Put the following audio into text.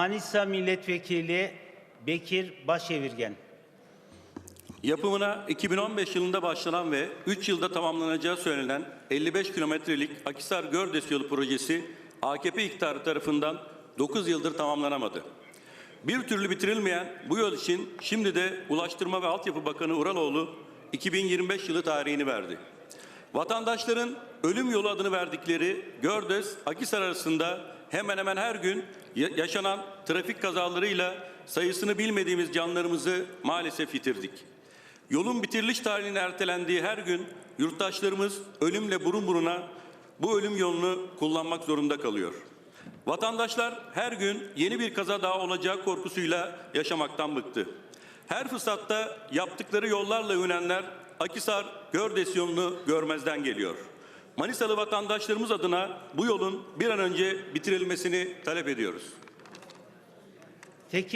Manisa Milletvekili Bekir Başevirgen. Yapımına 2015 yılında başlanan ve 3 yılda tamamlanacağı söylenen 55 kilometrelik Akisar Gördes yolu projesi AKP iktidarı tarafından 9 yıldır tamamlanamadı. Bir türlü bitirilmeyen bu yol için şimdi de Ulaştırma ve Altyapı Bakanı Uraloğlu 2025 yılı tarihini verdi. Vatandaşların ölüm yolu adını verdikleri Gördes Akisar arasında hemen hemen her gün ya- yaşanan trafik kazalarıyla sayısını bilmediğimiz canlarımızı maalesef yitirdik. Yolun bitiriliş tarihinin ertelendiği her gün yurttaşlarımız ölümle burun buruna bu ölüm yolunu kullanmak zorunda kalıyor. Vatandaşlar her gün yeni bir kaza daha olacağı korkusuyla yaşamaktan bıktı. Her fırsatta yaptıkları yollarla övünenler Akisar Gördes yolunu görmezden geliyor. Manisalı vatandaşlarımız adına bu yolun bir an önce bitirilmesini talep ediyoruz.